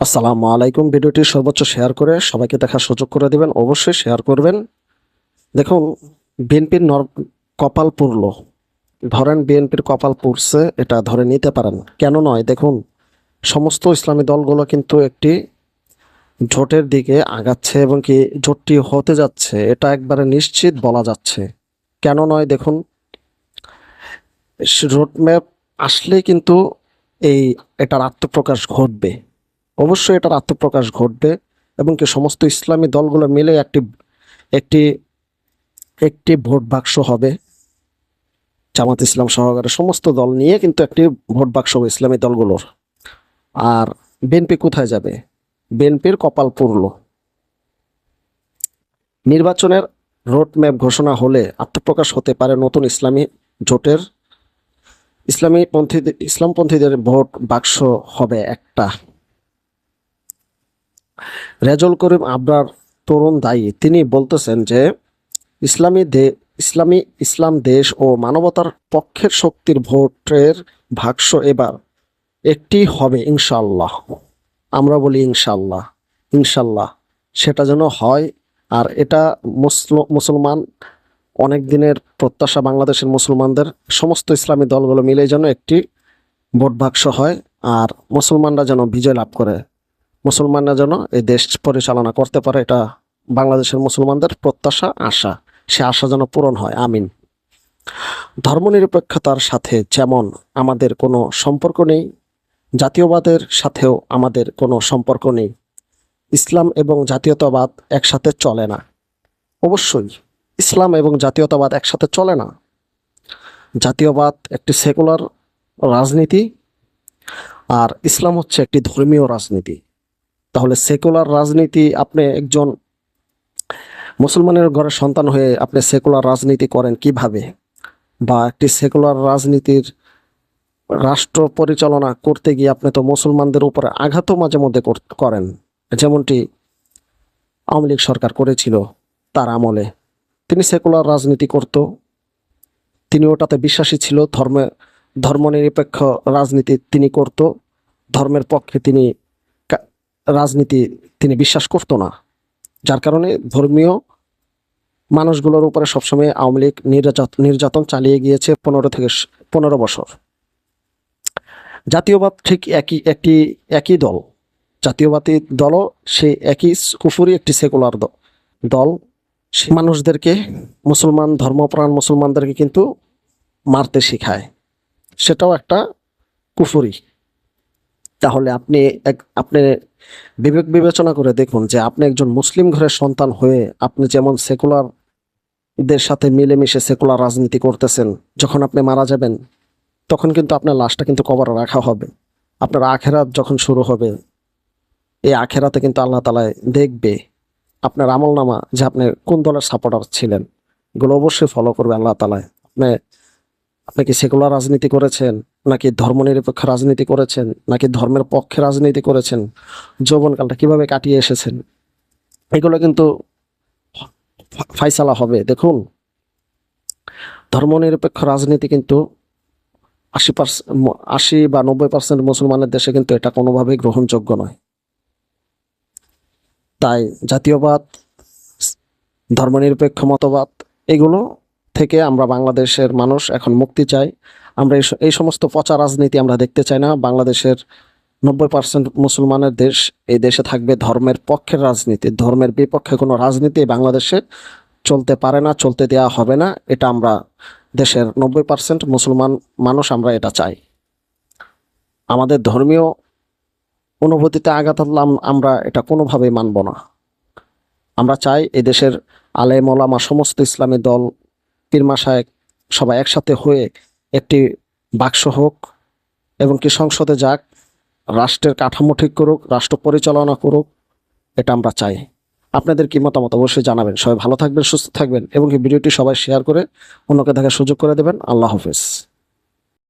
আসসালামু আলাইকুম। ভিডিওটি সর্বোচ্চ শেয়ার করে সবাইকে দেখার সুযোগ করে দেবেন। অবশ্যই শেয়ার করবেন। দেখুন, বিএনপির নর কপাল পুরল। ধরেন বিএনপির কপাল পুড়ছে, এটা ধরে নিতে পারেন। কেন নয়? দেখুন, সমস্ত ইসলামী দলগুলো কিন্তু একটি জোটের দিকে আগাচ্ছে এবং কি জোটটি হতে যাচ্ছে। এটা একবারে নিশ্চিত বলা যাচ্ছে। কেন নয়? দেখুন, রোডম্যাপ আসলে কিন্তু এই, এটার আত্মপ্রকাশ ঘটবে। অবশ্যই এটার আত্মপ্রকাশ ঘটবে এবং কি সমস্ত ইসলামী দলগুলো মিলে একটি একটি একটি ভোট বাক্স হবে। জামাত ইসলাম সহকারে সমস্ত দল নিয়ে কিন্তু একটি ভোট বাক্স হবে ইসলামী দলগুলোর। আর বিএনপি কোথায় যাবে? বিএনপির কপাল পুরল। নির্বাচনের রোডম্যাপ ঘোষণা হলে আত্মপ্রকাশ হতে পারে নতুন ইসলামী জোটের। ইসলামী পন্থী ইসলামপন্থীদের ভোট বাক্স হবে একটা। রেজল করিম আবরার তরুণ দায়ী। তিনি বলতেছেন যে, ইসলামী দে, ইসলামী ইসলাম দেশ ও মানবতার পক্ষের শক্তির ভোটের ভাষ্য এবার একটি হবে ইনশাল্লাহ আমরা বলি ইনশাল্লাহ ইনশাল্লাহ সেটা যেন হয়, আর এটা মুসল- মুসলমান অনেক দিনের প্রত্যাশা বাংলাদেশের মুসলমানদের, সমস্ত ইসলামী দলগুলো মিলে যেন একটি ভোট বাক্স হয়, আর মুসলমানরা যেন বিজয় লাভ করে। মুসলমানরা যেন এই দেশ পরিচালনা করতে পারে, এটা বাংলাদেশের মুসলমানদের প্রত্যাশা, আশা। সে আশা যেন পূরণ হয়। আমিন। ধর্মনিরপেক্ষতার সাথে যেমন আমাদের কোনো সম্পর্ক নেই, জাতীয়বাদের সাথেও আমাদের কোনো সম্পর্ক নেই। ইসলাম এবং জাতীয়তাবাদ একসাথে চলে না। অবশ্যই ইসলাম এবং জাতীয়তাবাদ একসাথে চলে না। জাতীয়বাদ একটি সেকুলার রাজনীতি, আর ইসলাম হচ্ছে একটি ধর্মীয় রাজনীতি। তাহলে সেকুলার রাজনীতি আপনি একজন মুসলমানের ঘরের সন্তান হয়ে আপনি সেকুলার রাজনীতি করেন কীভাবে? বা একটি সেকুলার রাজনীতির রাষ্ট্র পরিচালনা করতে গিয়ে আপনি তো মুসলমানদের উপরে আঘাতও মাঝে মধ্যে করেন। যেমনটি আওয়ামী লীগ সরকার করেছিল তার আমলে। তিনি সেকুলার রাজনীতি করত। তিনি ওটাতে বিশ্বাসী ছিল, ধর্মে, ধর্মনিরপেক্ষ রাজনীতি তিনি করত। ধর্মের পক্ষে তিনি রাজনীতি তিনি বিশ্বাস করতো না, যার কারণে ধর্মীয় মানুষগুলোর উপরে সবসময় আওয়ামী লীগ নির্যাত- নির্যাতন চালিয়ে গিয়েছে পনেরো থেকে পনেরো বছর। জাতীয়বাদ ঠিক একই, একটি, একই দল। জাতীয়বাদী দলও সে একই কুফুরি একটি সেকুলার দল। সে মানুষদেরকে, মুসলমান ধর্মপ্রাণ মুসলমানদেরকে কিন্তু মারতে শেখায়। সেটাও একটা কুফুরি। তাহলে আপনি এক, আপনি বিবেক বিবেচনা করে দেখুন যে আপনি একজন মুসলিম ঘরের সন্তান হয়ে আপনি যেমন সেকুলারদের সাথে মিলেমিশে সেকুলার রাজনীতি করতেছেন, যখন আপনি মারা যাবেন, তখন কিন্তু আপনার লাশটা কিন্তু কবরে রাখা হবে। আপনার আখেরাত যখন শুরু হবে, এই আখেরাতে কিন্তু আল্লাহ তালায় দেখবে আপনার আমল নামা যে আপনি কোন দলের সাপোর্টার ছিলেন। এগুলো অবশ্যই ফলো করবে আল্লাহ তালায় আপনি আপনি কি সেকুলার রাজনীতি করেছেন? নাকি ধর্মনিরপেক্ষ রাজনীতি করেছেন? নাকি ধর্মের পক্ষে রাজনীতি করেছেন? যৌবনকালটা কীভাবে কাটিয়ে এসেছেন? এগুলো কিন্তু ফাইসালা হবে। দেখুন, ধর্মনিরপেক্ষ রাজনীতি কিন্তু আশি পার্সেন্ট আশি বা নব্বই পার্সেন্ট মুসলমানের দেশে কিন্তু এটা কোনোভাবেই গ্রহণযোগ্য নয়। তাই জাতীয়বাদ, ধর্মনিরপেক্ষ মতবাদ, এগুলো থেকে আমরা বাংলাদেশের মানুষ এখন মুক্তি চাই। আমরা এই সমস্ত পচা রাজনীতি আমরা দেখতে চাই না। বাংলাদেশের নব্বই পার্সেন্ট মুসলমানের দেশ এই দেশে থাকবে ধর্মের পক্ষের রাজনীতি। ধর্মের বিপক্ষে কোনো রাজনীতি বাংলাদেশে চলতে পারে না, চলতে দেওয়া হবে না। এটা আমরা দেশের নব্বই পার্সেন্ট মুসলমান মানুষ আমরা এটা চাই। আমাদের ধর্মীয় অনুভূতিতে আঘাত হানলাম আমরা এটা কোনোভাবেই মানব না। আমরা চাই এই দেশের আলেম ওলামা সমস্ত ইসলামী দল পীরমা শায়েক সবাই একসাথে হয়ে একটি বাক্স হোক এবং কি সংসদে যাক, রাষ্ট্রের কাঠামো ঠিক করুক, রাষ্ট্র পরিচালনা করুক, এটা আমরা চাই। আপনাদের কি মতামত অবশ্যই জানাবেন। সবাই ভালো থাকবেন, সুস্থ থাকবেন এবং ভিডিওটি সবাই শেয়ার করে অন্যকে দেখার সুযোগ করে দেবেন। আল্লাহ হাফেজ।